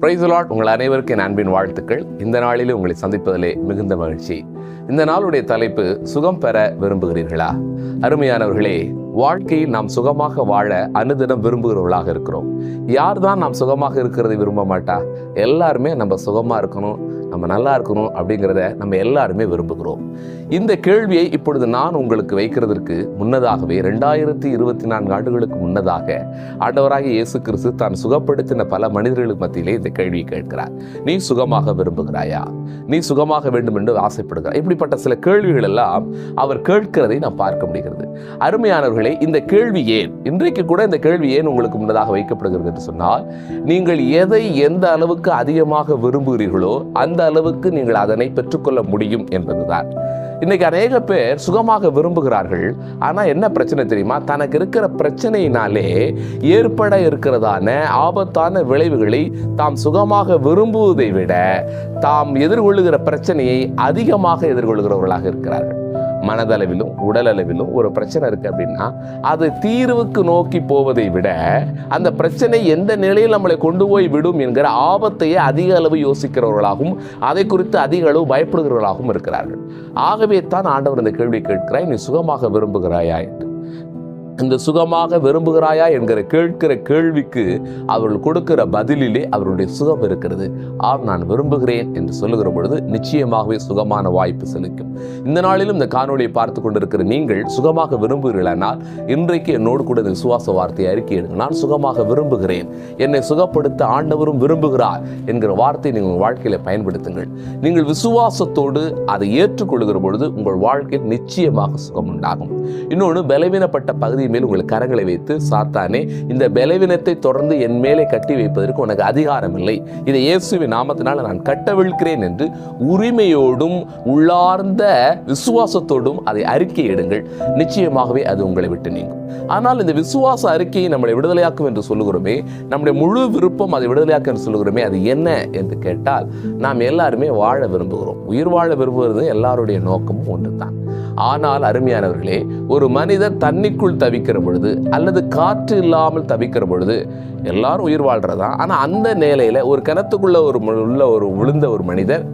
Price lot உங்கள் அனைவருக்கும் என் அன்பின் வாழ்த்துக்கள். இந்த நாளிலே உங்களை சந்திப்பதிலே மிகுந்த மகிழ்ச்சி. இந்த நாளுடைய தலைப்பு சுகம் பெற விரும்புகிறீர்களா? அருமையானவர்களே வாழ்க்கையில் நாம் சுகமாக வாழ அனுதினம் விரும்புகிறவர்களாக இருக்கிறோம். யார் தான் நாம் சுகமாக இருக்கிறதை விரும்ப மாட்டா? எல்லாருமே நம்ம சுகமாக இருக்கணும் நம்ம நல்லா இருக்கணும் அப்படிங்கிறத நம்ம எல்லாருமே விரும்புகிறோம். இந்த கேள்வியை இப்பொழுது நான் உங்களுக்கு வைக்கிறதற்கு முன்னதாகவே ரெண்டாயிரத்தி இருபத்தி நான்கு ஆண்டுகளுக்கு முன்னதாக ஆண்டவராக இயேசு கிறிஸ்து தான் சுகப்படுத்தின பல மனிதர்களுக்கு மத்தியிலே இந்த கேள்வியை கேட்கிறார். நீ சுகமாக விரும்புகிறாயா? நீ சுகமாக வேண்டும் என்று ஆசைப்படுகிறாய் இப்படிப்பட்ட சில கேள்விகள் எல்லாம் அவர் கேட்கிறதை நாம் பார்க்க முடிகிறது. அருமையானவர்களே இந்த கேள்வி ஏன்? இன்றைக்கு கூட இந்த கேள்வி ஏன் உங்களுக்கு முன்னதாக வைக்கப்படுகிறது என்று சொன்னால் நீங்கள் எதை எந்த அளவுக்கு அதிகமாக விரும்புகிறீர்களோ அந்த அளவுக்கு நீங்கள் அதனை பெற்றுக்கொள்ள முடியும் என்பதுதான். இன்னைக்கு அநேக பேர் சுகமாக விரும்புகிறார்கள். ஆனால் என்ன பிரச்சனை தெரியுமா? தனக்கு இருக்கிற பிரச்சனையினாலே ஏற்பட இருக்கிறதான ஆபத்தான விளைவுகளை தாம் சுகமாக விரும்புவதை விட தாம் எதிர்கொள்ளுகிற பிரச்சனையை அதிகமாக எதிர்கொள்கிறவர்களாக இருக்கிறார்கள். மனதளவிலும் உடலளவிலும் ஒரு பிரச்சனை இருக்குது அப்படின்னா அது தீர்வுக்கு நோக்கி போவதை விட அந்த பிரச்சனை எந்த நிலையில் நம்மளை கொண்டு போய் விடும் என்கிற ஆபத்தையே அதிக அளவு யோசிக்கிறவர்களாகவும் அதை குறித்து அதிக அளவு பயப்படுகிறவர்களாகவும் இருக்கிறார்கள். ஆகவே தான் ஆண்டவர் இந்த கேள்வி கேட்கிறாய் நீ சுகமாக விரும்புகிறாயா என்று இந்த சுகமாக விரும்புகிறாயா என்கிற கேட்கிற கேள்விக்கு அவர்கள் கொடுக்கிற பதிலிலே அவருடைய சுகம் இருக்கிறது. ஆம் நான் விரும்புகிறேன் என்று சொல்லுகிற பொழுது நிச்சயமாகவே சுகமான வாய்ப்பு செலுக்கும். இந்த நாளிலும் இந்த காணொலியை பார்த்து கொண்டிருக்கிற நீங்கள் சுகமாக விரும்புகிறீர்களானால் இன்றைக்கு என்னோடு கூட இந்த விசுவாச வார்த்தையை அறிக்கை நான் சுகமாக விரும்புகிறேன். என்னை சுகப்படுத்த ஆண்டவரும் விரும்புகிறார் என்கிற வார்த்தையை நீங்கள் உங்கள் வாழ்க்கையில பயன்படுத்துங்கள். நீங்கள் விசுவாசத்தோடு அதை ஏற்றுக்கொள்கிற பொழுது உங்கள் வாழ்க்கையில் நிச்சயமாக சுகம் உண்டாகும். இன்னொன்று பலவீனப்பட்ட பகுதி மேல் உங்கள் கரங்களை வைத்து சாத்தானே இந்த பலவீனத்தை தொடர்ந்து என் மேலே கட்டி வைப்பதற்கு உனக்கு அதிகாரம் இல்லை. இதை இயேசுவின் நாமத்தினால் நான் கட்டவிழ்க்கிறேன் என்று உரிமையோடும் உள்ளார்ந்த விசுவாசத்தோடும் அதை அறிக்கையிடுங்கள் நிச்சயமாகவே அது உங்களை விட்டு நீங்கும். ஆனால் இந்த விசுவாச அறிக்கையை நம்மளை விடுதலையாக்கும் என்று சொல்லுகிறோமே நம்முடைய முழு விருப்பம் அதை விடுதலையாக்கும் என்று சொல்லுகிறோமே அது என்ன என்று கேட்டால் நாம் எல்லாருமே வாழ விரும்புகிறோம். உயிர் வாழ விரும்புகிறது எல்லாருடைய நோக்கமும் ஒன்று தான் ஆனால் அருமையானவர்களே ஒரு மனிதர் தண்ணிக்குள் தவிக்கிற பொழுது அல்லது காற்று இல்லாமல் தவிக்கிற பொழுது எல்லாரும் உயிர் வாழ்கிறதா ஆனால் அந்த நிலையில ஒரு கிணத்துக்குள்ள ஒரு உள்ள ஒரு விழுந்த ஒரு மனிதர்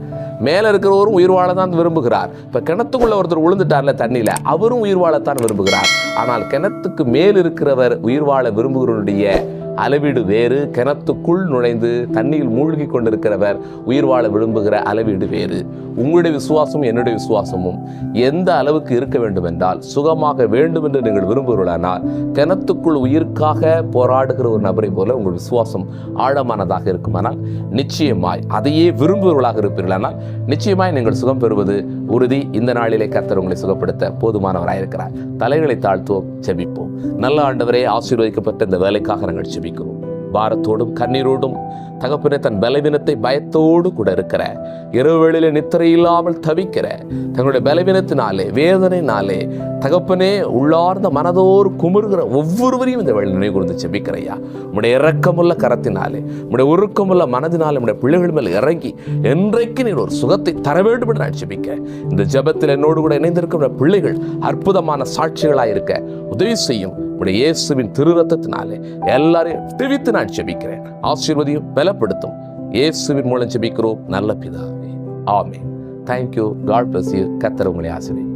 மேலே இருக்கிறவரும் உயிர் வாழ தான் விரும்புகிறார். இப்போ கிணத்துக்குள்ள ஒருத்தர் விழுந்துட்டார்ல தண்ணியில் அவரும் உயிர் வாழத்தான் விரும்புகிறார். ஆனால் கிணத்துக்கு மேல் இருக்கிறவர் உயிர் வாழ விரும்புகிறவருடைய அளவீடு வேறு கிணத்துக்குள் நுழைந்து தண்ணியில் மூழ்கி கொண்டிருக்கிறவர் உயிர் வாழ விரும்புகிற அளவீடு வேறு. உங்களுடைய விசுவாசமும் என்னுடைய விசுவாசமும் எந்த அளவுக்கு இருக்க வேண்டும் என்றால் சுகமாக வேண்டும் என்று நீங்கள் விரும்புகிறீர்களானால் கிணத்துக்குள் உயிருக்காக போராடுகிற ஒரு நபரை போல உங்கள் விசுவாசம் ஆழமானதாக இருக்குமானால் நிச்சயமாய் அதையே விரும்புகிறவர்களாக இருப்பீர்களானால் நிச்சயமாய் நீங்கள் சுகம் பெறுவது உறுதி. இந்த நாளிலே கர்த்தர் உங்களை சுகப்படுத்த போதுமானவராயிருக்கிறார். தலைகளை தாழ்த்துவோம் செபிப்போம் நல்ல ஆண்டவரே ஆசீர்வதிக்கப்பட்ட இந்த வேலைக்காக நாங்கள் ஜெபிக்கிறோம் பாரத்தோடும் கண்ணீரோடும் தகப்பனே தன் பலவீனத்தை பயத்தோடு கூட இருக்கிற இரவு வேளையில நித்திரை இல்லாமல் தவிக்கிற தங்களுடைய பலவீனத்தினாலே வேதனைனாலே தகப்பனே உள்ளார்ந்த மனதோடு குமுறுகிற ஒவ்வொருவரையும் இந்த வேலை நினைவு கூர்ந்து செபிக்கிறையா உடைய இறக்கமுள்ள கரத்தினாலே உடைய உருக்கமுள்ள மனதினாலே உடைய பிள்ளைகள் மேல் இறங்கி என்றைக்கு நீர் ஒரு சுகத்தை தர வேண்டும் என்று நான் ஜெபிக்க. இந்த ஜெபத்தில் என்னோடு கூட இணைந்திருக்கிற பிள்ளைகள் அற்புதமான சாட்சிகளாக இருக்க உதவி செய்யும் உடைய இயேசுவின் திருரத்தத்தினாலே எல்லாரையும் தெரிவித்து நான் செபிக்கிறேன் ஆசீர்வதியும் பலப்படுத்தும். இயேசுவின் மூலம் ஜெபிக்கிறோம். நல்ல பிதாவே. ஆமே தேங்க்யூ காட் பிளஸ் யூ கத்தர் உங்களை ஆசிரியர்